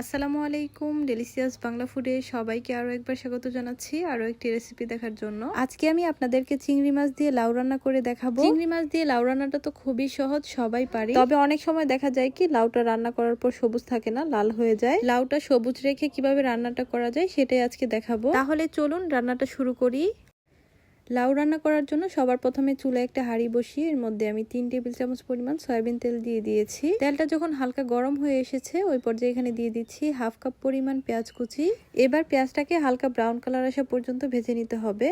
আসসালামু আলাইকুম ডেলিসিয়াস বাংলা ফুডে সবাইকে আরও একবার স্বাগত জানাচ্ছি আরও একটি রেসিপি দেখার জন্য। আজকে আমি আপনাদেরকে চিংড়ি মাছ দিয়ে লাউ রান্না করে দেখাবো। চিংড়ি মাছ দিয়ে লাউ রান্নাটা তো খুবই সহজ সবাই পারে। তবে অনেক সময় দেখা যায় কি লাউটা রান্না করার পর সবুজ থাকে না লাল হয়ে যায়। লাউটা সবুজ রেখে কীভাবে রান্নাটা করা যায় সেটাই আজকে দেখাবো। তাহলে চলুন রান্নাটা শুরু করি। লাউ রান্না করার জন্য সবার প্রথমে চুলে একটা হাঁড়ি বসিয়ে এর মধ্যে আমি তিন টেবিল চামচ পরিমাণ সয়াবিন তেল দিয়ে দিয়েছি। তেলটা যখন হালকা গরম হয়ে এসেছে, ওই পর্যায়ে এখানে দিয়ে দিচ্ছি হাফ কাপ পরিমাণ পেঁয়াজ কুচি। এবার পেঁয়াজটাকে হালকা ব্রাউন কালার আসা পর্যন্ত ভেজে নিতে হবে।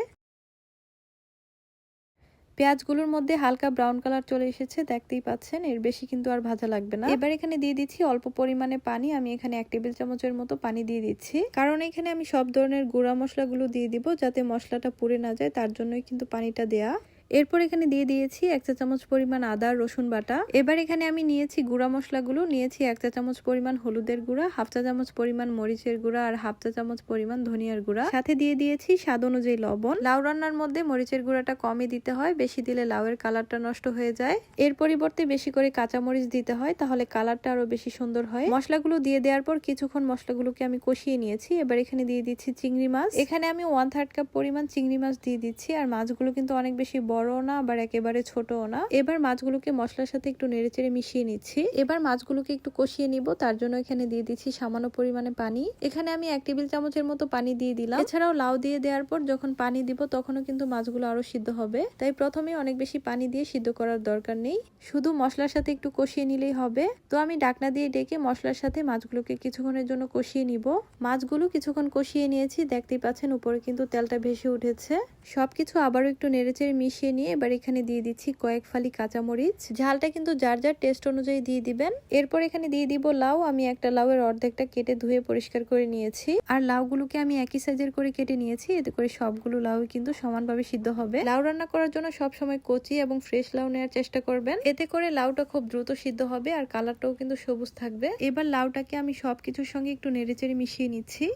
পেঁয়াজগুলোর মধ্যে হালকা ব্রাউন কালার চলে এসেছে, দেখতেই পাচ্ছেন। এর বেশি কিন্তু আর ভাজা লাগবে না। এবার এখানে দিয়ে দিচ্ছি অল্প পরিমাণে পানি। আমি এখানে এক টেবিল চামচের মতো পানি দিয়ে দিচ্ছি। কারণ এখানে আমি সব ধরনের গুঁড়া মশলাগুলো দিয়ে দিব যাতে মশলাটা পুড়ে না যায়, তার জন্যই কিন্তু পানিটা দেয়া। এরপর এখানে দিয়ে দিয়েছি এক চা চামচ পরিমাণ আদা, রসুন বাটা। এবার এখানে আমি নিয়েছি গুঁড়া মশলাগুলো, নিয়েছি এক চা চামচ পরিমাণ হলুদের গুঁড়া, হাফ চা চামচ পরিমাণ মরিচের গুঁড়া আর হাফ চা চামচ পরিমাণ ধনিয়ার গুঁড়া। সাথে দিয়ে দিয়েছি স্বাদ অনুযায়ী লবণ। লাউ রান্নার মধ্যে মরিচের গুঁড়াটা কমই দিতে হয়, বেশি দিলে লাউয়ের কালারটা নষ্ট হয়ে যায়। এর পরিবর্তে বেশি করে কাঁচা মরিচ দিতে হয়, তাহলে কালারটা আরও বেশি সুন্দর হয়। মশলাগুলো দিয়ে দেওয়ার পর কিছুক্ষণ মশলাগুলোকে আমি কষিয়ে নিয়েছি। এবার এখানে দিয়ে দিচ্ছি চিংড়ি মাছ। এখানে আমি ওয়ান থার্ড কাপ পরিমাণ চিংড়ি মাছ দিয়ে দিচ্ছি, আর মাছগুলো কিন্তু অনেক বেশি বড় না, আবার একেবারে ছোটও না। এবার মাছগুলোকে মশলার সাথে একটু নেড়েচেড়ে মিশিয়ে নিচ্ছি। এবার মাছগুলোকে একটু কষিয়ে নিব। তার জন্য এখানে দিয়ে দিচ্ছি সামান্য পরিমাণে পানি। এখানে আমি এক টেবিল চামচের মতো পানি দিয়ে দিলাম। এছাড়াও লাউ দিয়ে দেওয়ার পর যখন পানি দিব, তখনও কিন্তু মাছগুলো আরও সিদ্ধ হবে। তাই প্রথমে অনেক বেশি পানি দিয়ে সিদ্ধ করার দরকার নেই। শুধু মশলার সাথে একটু কষিয়ে নিলেই হবে। তো আমি ডাকনা দিয়ে ডেকে মশলার সাথে মাছগুলোকে কিছুক্ষণের জন্য কষিয়ে নিব। মাছগুলো কিছুক্ষণ কষিয়ে নিয়েছি। দেখতেই পাচ্ছেন, উপরে কিন্তু তেলটা ভেসে উঠেছে। সবকিছু আবারও একটু নেড়েচেড়ে মিশিয়ে নিয়ে এবার এখানে দিয়ে দিচ্ছি কয়েক ফালি কাঁচামরিচ। ঝালটা কিন্তু যার যার টেস্ট অনুযায়ী দিয়ে দিবেন। এরপর এখানে দিয়ে দিব লাউ। আমি একটা লাউয়ের অর্ধেকটা কেটে ধুয়ে পরিষ্কার করে নিয়েছি। আর লাউগুলোকে আমি একই সাইজের করে কেটে নিয়েছি। এতে করে সবগুলো লাউ কিন্তু সমানভাবে সিদ্ধ হবে। লাউ রান্না করার জন্য সব সময় কচি এবং ফ্রেশ লাউ নেওয়ার চেষ্টা করবেন। এতে করে লাউটা খুব দ্রুত সিদ্ধ হবে আর কালারটাও কিন্তু সবুজ থাকবে। এবার লাউটাকে আমি সবকিছুর সঙ্গে একটু নেড়েচেড়ে মিশিয়ে নিচ্ছি।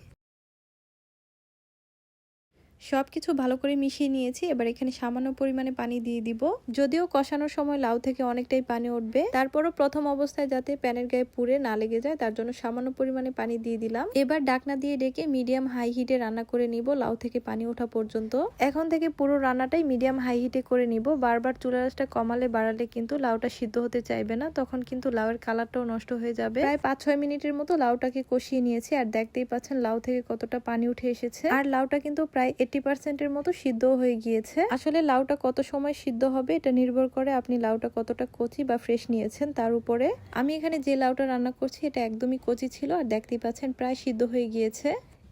সবকিছু ভালো করে মিশিয়ে নিয়েছি। এবার এখানে সামান্য পরিমাণে পানি দিয়ে দিব। যদিও কষানোর সময় লাউ থেকে অনেকটাই পানি উঠবে। তারপরও প্রথম অবস্থায় যাতে প্যানের গায়ে পুড়ে না লেগে যায়, তার জন্য সামান্য পরিমাণে পানি দিয়ে দিলাম। এবার ডাকনা দিয়ে ডেকে মিডিয়াম হাই হিটে রান্না করে নিব লাউ থেকে পানি ওঠা পর্যন্ত। এখন থেকে পুরো রান্নাটাই মিডিয়াম হাই হিটে করে নিব। বারবার চুলা রাসটা কমালে বাড়ালে কিন্তু লাউটা সিদ্ধ হতে চাইবে না, তখন কিন্তু লাউয়ের কালারটাও নষ্ট হয়ে যাবে। প্রায় পাঁচ ছয় মিনিটের মতো লাউটাকে কষিয়ে নিয়েছি। আর দেখতেই পাচ্ছেন লাউ থেকে কতটা পানি উঠে এসেছে। আর লাউটা কিন্তু প্রায় এইটি পার্সেন্টের মতো সিদ্ধ হয়ে গিয়েছে। আসলে লাউটা কত সময় সিদ্ধ হবে এটা নির্ভর করে আপনি লাউটা কতটা কচি বা ফ্রেশ নিয়েছেন তার উপরে। আমি এখানে যে লাউটা রান্না করছি এটা একদমই কচি ছিল আর দেখতেই পাচ্ছেন প্রায় সিদ্ধ হয়ে গিয়েছে।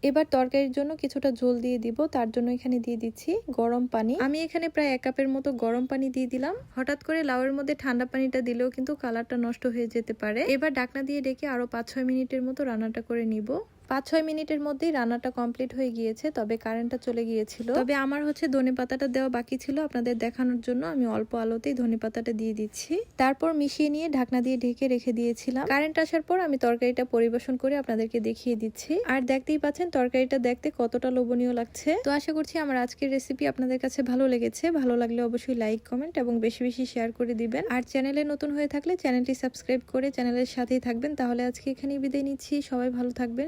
এবার তরকারির জন্য কিছুটা জল দিয়ে দিব, তার জন্য এখানে দিয়ে দিচ্ছি গরম পানি। আমি এখানে প্রায় এক কাপের মতো গরম পানি দিয়ে দিলাম। হঠাৎ করে লাউয়ের মধ্যে ঠান্ডা পানিটা দিলেও কিন্তু কালারটা নষ্ট হয়ে যেতে পারে। এবার ডাকনা দিয়ে ডেকে আরও পাঁচ ছয় মিনিটের মতো রান্নাটা করে নিব। পাঁচ ছয় মিনিটের মধ্যেই রান্নাটা কমপ্লিট হয়ে গিয়েছে, তবে কারেন্টটা চলে গিয়েছিল। তবে আমার হচ্ছে ধনে পাতাটা দেওয়া বাকি ছিল আপনাদের দেখানোর জন্য, আমি অল্প আলোতেই ধনে পাতাটা দিয়ে দিচ্ছি। তারপর মিশিয়ে নিয়ে ঢাকনা দিয়ে ঢেকে রেখে দিয়েছিলাম। কারেন্ট আসার পর আমি তরকারিটা পরিবেশন করে আপনাদেরকে দেখিয়ে দিচ্ছি। আর দেখতেই পাচ্ছেন তরকারিটা দেখতে কতটা লোভনীয় লাগছে। তো আশা করছি আমার আজকের রেসিপি আপনাদের কাছে ভালো লেগেছে। ভালো লাগলে অবশ্যই লাইক, কমেন্ট এবং বেশি বেশি শেয়ার করে দিবেন। আর চ্যানেলে নতুন হয়ে থাকলে চ্যানেলটি সাবস্ক্রাইব করে চ্যানেলের সাথেই থাকবেন। তাহলে আজকে এখানেই বিদায় নিচ্ছি। সবাই ভালো থাকবেন